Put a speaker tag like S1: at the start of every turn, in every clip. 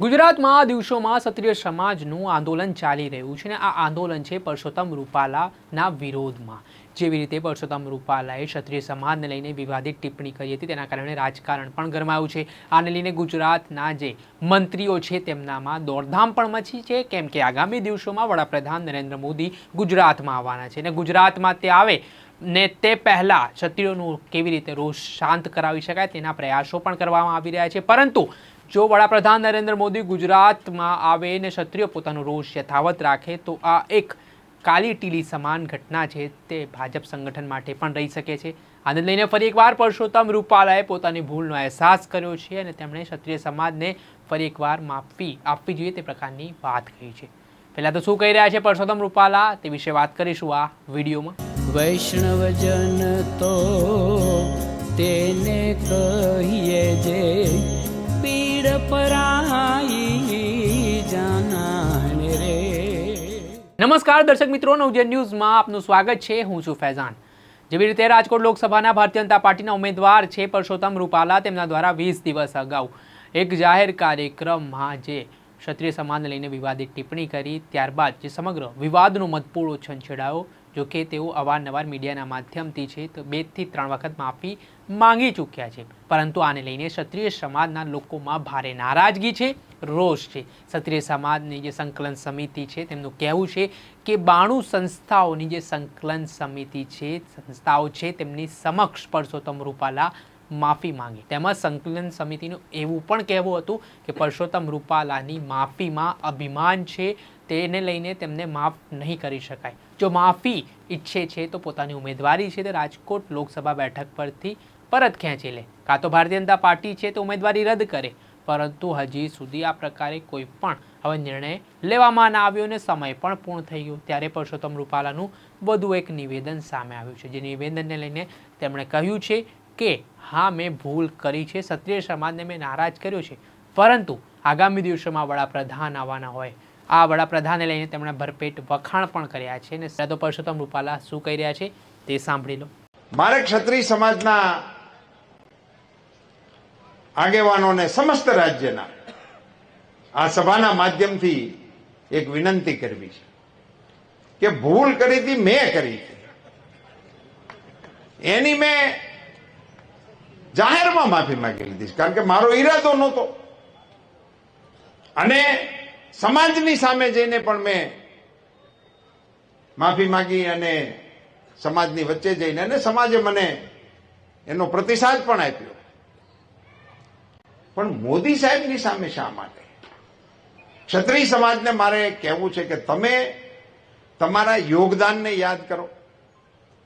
S1: ગુજરાતમાં આ દિવસોમાં ક્ષત્રિય સમાજનું આંદોલન ચાલી રહ્યું છે અને આ આંદોલન છે પરસોત્તમ રૂપાલાના વિરોધમાં. જેવી રીતે પરસોત્તમ રૂપાલાએ ક્ષત્રિય સમાજને લઈને વિવાદિત ટિપ્પણી કરી હતી, તેના કારણે રાજકારણ પણ ગરમાયું છે. આને લઈને ગુજરાતના જે મંત્રીઓ છે તેમનામાં દોડધામ પણ મચી છે, કેમ કે આગામી દિવસોમાં વડાપ્રધાન નરેન્દ્ર મોદી ગુજરાતમાં આવવાના છે અને ગુજરાતમાં તે આવે ને તે પહેલાં ક્ષત્રિયોનું કેવી રીતે રોષ શાંત કરાવી શકાય તેના પ્રયાસો પણ કરવામાં આવી રહ્યા છે. પરંતુ જો વડાપ્રધાન નરેન્દ્ર મોદી ગુજરાતમાં આવે ને ક્ષત્રિય પોતાનો રોષ યથાવત રાખે, તો આ એક કાલી ટીલી સમાન ઘટના છે, તે ભાજપ સંગઠન માટે પણ રહી શકે છે. આને લઈને ફરી એકવાર પરસોત્તમ રૂપાલાએ પોતાની ભૂલનો અહેસાસ કર્યો છે અને તેમણે ક્ષત્રિય સમાજને ફરી એકવાર માફી આપવી જોઈએ તે પ્રકારની વાત કહી છે. પહેલાં તો શું કહી રહ્યા છે પરસોત્તમ રૂપાલા? તે વિશે વાત કરીશું આ વિડીયોમાં.
S2: વૈષ્ણવજન તો તેને કહીએ જે પીડ પરાઈ જાનાને રે
S1: નમસ્કાર, દર્શક મિત્રો. નવજન ન્યૂઝમાં આપનું સ્વાગત છે. હું છું ફૈઝાન. જેવી રીતે રાજકોટ લોકસભાના ભારતીય જનતા પાર્ટીના ઉમેદવાર છે પરસોત્તમ રૂપાલા, તેમના દ્વારા વીસ દિવસ અગાઉ એક જાહેર કાર્યક્રમમાં જે ક્ષત્રિય સમાજને લઈને વિવાદિત ટિપ્પણી કરી. ત્યારબાદ જે સમગ્ર વિવાદનો મધપૂળો છંછેડાયો જો કે તેઓ અવારનવાર મીડિયાના માધ્યમથી છે, તો બેથી ત્રણ વખત માફી માંગી ચૂક્યા છે. પરંતુ આને લઈને ક્ષત્રિય સમાજના લોકોમાં ભારે નારાજગી છે, રોષ છે. ક્ષત્રિય સમાજની જે સંકલન સમિતિ છે, તેમનું કહેવું છે કે બાણું સંસ્થાઓની જે સંકલન સમિતિ છે, સંસ્થાઓ છે, તેમની સમક્ષ પરસોત્તમ રૂપાલા માફી માંગી. તેમજ સંકલન સમિતિનું એવું પણ કહેવું હતું કે પરસોત્તમ રૂપાલાની માફીમાં અભિમાન છે, તેને લઈને તેમને માફ નહીં કરી શકાય. જો માફી ઈચ્છે છે તો પોતાની ઉમેદવારી છે તે રાજકોટ લોકસભા બેઠક પરથી પરત ખેંચી લે. કાં તો ભારતીય જનતા પાર્ટી છે તો ઉમેદવારી રદ કરે. પરંતુ હજી સુધી આ પ્રકારે કોઈ પણ હવે નિર્ણય લેવામાં ના આવ્યો અને સમય પણ પૂર્ણ થઈ ગયો. ત્યારે પરસોત્તમ રૂપાલાનું વધુ એક નિવેદન સામે આવ્યું છે. જે નિવેદનને લઈને તેમણે કહ્યું છે કે, હા, મેં ભૂલ કરી છે. ક્ષત્રિય સમાજને મેં નારાજ કર્યો છે. પરંતુ આગામી દિવસોમાં વડાપ્રધાન આવવાના હોય આ વડાપ્રધાને લઈને તેમણે ભરપેટ વખાણ પણ કર્યા છે અને સદો પરસોત્તમ રૂપાલા શું કહી રહ્યા છે તે સાંભળી લો
S3: મારે ક્ષત્રિય સમાજના આગેવાનોને સમસ્ત રાજ્યના, આ સભાના માધ્યમથી એક વિનંતી કરવી છે કે ભૂલ કરી હતી, મેં કરી હતી એની મેં જાહેરમાં માફી માંગી લીધી છે. કારણ કે મારો ઈરાદો નહોતો અને સમાજની સામે જઈને પણ મેં માફી માંગી અને સમાજની વચ્ચે જઈને અને સમાજે મને એનો પ્રતિસાદ પણ આપ્યો. પણ મોદી સાહેબની સામે શા માટે? ક્ષત્રિય સમાજને મારે કહેવું છે કે તમે તમારા યોગદાનને યાદ કરો.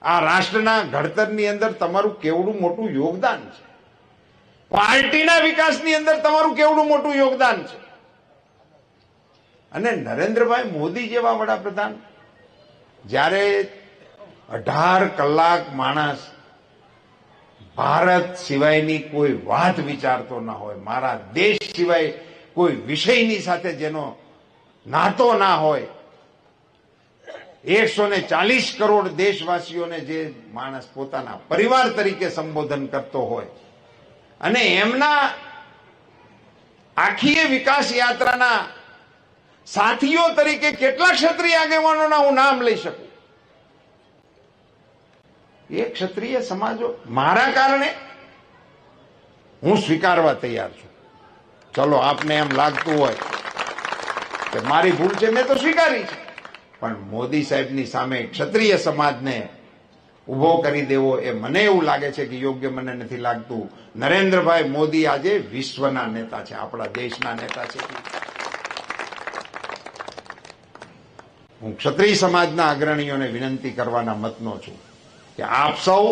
S3: આ રાષ્ટ્રના ઘડતરની અંદર તમારું કેવડું મોટું યોગદાન છે. પાર્ટીના વિકાસની અંદર તમારું કેવડું મોટું યોગદાન છે. અને નરેન્દ્રભાઈ મોદી જેવા વડાપ્રધાન, જ્યારે અઢાર કલાક માણસ ભારત સિવાયની કોઈ વાત વિચારતો ના હોય, મારા દેશ સિવાય કોઈ વિષયની સાથે જેનો નાતો ના હોય, એકસો ને ચાલીસ કરોડ દેશવાસીઓને જે માણસ પોતાના પરિવાર તરીકે સંબોધન કરતો હોય, અને એમના આખી વિકાસ યાત્રાના સાથીઓ તરીકે કેટલા ક્ષત્રિય આગેવાનોના હું નામ લઈ શકું? એ ક્ષત્રિય સમાજો મારા કારણે હું સ્વીકારવા તૈયાર છું. ચલો, આપને એમ લાગતું હોય કે મારી ભૂલ છે, મેં તો સ્વીકારી છે. પણ મોદી સાહેબની સામે ક્ષત્રિય સમાજને ઊભો કરી દેવો એ મને એવું લાગે છે કે યોગ્ય મને નથી લાગતું. નરેન્દ્રભાઈ મોદી આજે વિશ્વના નેતા છે, આપણા દેશના નેતા છે. હું ક્ષત્રિય સમાજના અગ્રણીઓને વિનંતી કરવાના મતનો છું કે આપ સૌ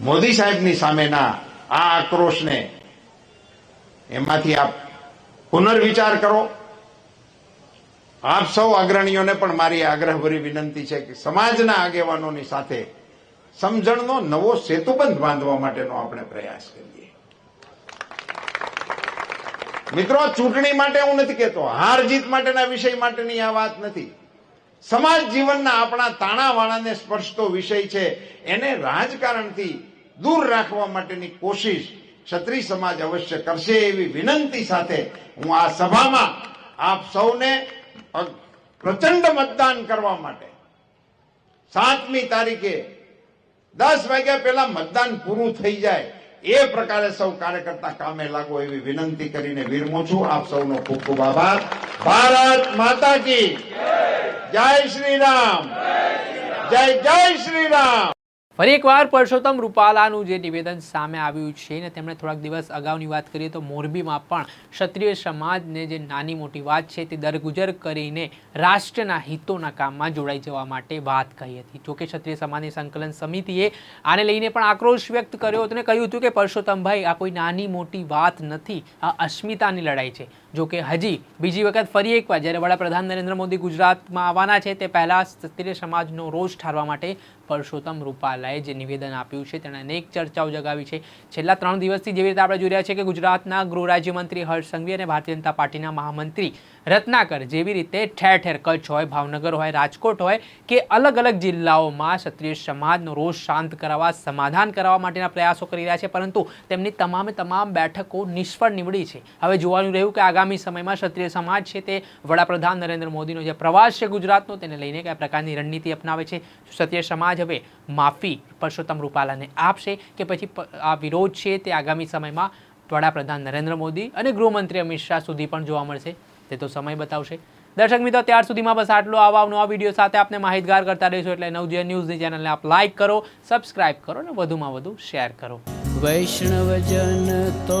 S3: મોદી સાહેબની સામેના આ આક્રોશને એમાંથી આપ પુનર્વિચાર કરો. આપ સૌ અગ્રણીઓને પણ મારી આગ્રહભરી વિનંતી છે કે સમાજના આગેવાનોની સાથે સમજણનો નવો સેતુબંધ બાંધવા માટેનો આપણે પ્રયાસ કરીએ. મિત્રો, ચૂંટણી માટે હું નથી કહેતો. હાર જીત માટેના વિષય માટેની આ વાત નથી. સમાજ જીવનના આપણા તાણાવાણાને સ્પર્શતો વિષય છે. એને રાજકારણથી દૂર રાખવા માટેની કોશિશ ક્ષત્રિય સમાજ અવશ્ય કરશે એવી વિનંતી સાથે હું આ સભામાં આપ સૌને પ્રચંડ મતદાન કરવા માટે સાતમી તારીખે દસ વાગ્યા પહેલા મતદાન પૂરું થઈ જાય. એ પ્રકારે સૌ કાર્યકર્તા કામે લાગો એવી વિનંતી કરીને વિરમું છું. આપ સૌનો ખૂબ ખૂબ આભાર. ભારત માતાજી, જય શ્રી રામ. જય જય શ્રી રામ.
S1: ફરી એકવાર પરસોત્તમ રૂપાલાનું જે નિવેદન સામે આવ્યું છે ને તેમણે થોડાક દિવસ અગાઉની વાત કરીએ તો મોરબીમાં પણ ક્ષત્રિય સમાજને જે નાની મોટી વાત છે તે દરગુજર કરીને રાષ્ટ્રના હિતોના કામમાં જોડાઈ જવા માટે વાત કહી હતી. જોકે ક્ષત્રિય સમાજની સંકલન સમિતિએ આને લઈને પણ આક્રોશ વ્યક્ત કર્યો હતો અને કહ્યું હતું કે પરસોત્તમભાઈ, આ કોઈ નાની મોટી વાત નથી. આ અસ્મિતાની લડાઈ છે. જોકે હજી બીજી વખત ફરી એકવાર જ્યારે વડાપ્રધાન નરેન્દ્ર મોદી ગુજરાતમાં આવવાના છે, તે પહેલાં ક્ષત્રિય સમાજનો રોષ ઠારવા માટે પરસોત્તમ રૂપાલાએ જે નિવેદન આપ્યું છે, તેણે અનેક ચર્ચાઓ જગાવી છે. છેલ્લા ત્રણ દિવસથી જેવી રીતે આપણે જોઈ રહ્યા છીએ કે ગુજરાતના ગૃહ રાજ્યમંત્રી હર્ષ સંઘવી અને ભારતીય જનતા પાર્ટીના મહામંત્રી રત્નાકર જેવી રીતે ઠેર ઠેર કચ્છ હોય, ભાવનગર હોય, રાજકોટ હોય કે અલગ અલગ જિલ્લાઓમાં ક્ષત્રિય સમાજનો રોષ શાંત કરાવવા, સમાધાન કરાવવા માટેના પ્રયાસો કરી રહ્યા છે, પરંતુ તેમની તમામે તમામ બેઠકો નિષ્ફળ નીવડી છે. હવે જોવાનું રહ્યું કે આગામી સમયમાં ક્ષત્રિય સમાજ છે તે વડાપ્રધાન નરેન્દ્ર મોદીનો જે પ્રવાસ છે ગુજરાતનો તેને લઈને કયા પ્રકારની રણનીતિ અપનાવે છે? ક્ષત્રિય સમાજ હવે માફી પરસોત્તમ રૂપાલાને આપશે કે પછી આ વિરોધ છે તે આગામી સમયમાં વડાપ્રધાન નરેન્દ્ર મોદી અને ગૃહમંત્રી અમિત શાહ સુધી પણ જોવા મળશે? તે તો સમય બતાવશે. દર્શક મિત્રો, ત્યાર સુધીમાં બસ આટલો. આવા નવા વીડિયો સાથે આપને માહિતગાર કરતા રહીશું એટલે નવજીવન ન્યૂઝની ચેનલને આપ લાઈક કરો, સબસ્ક્રાઇબ કરો અને વધુમાં વધુ શેર કરો.
S2: વૈષ્ણવજન તો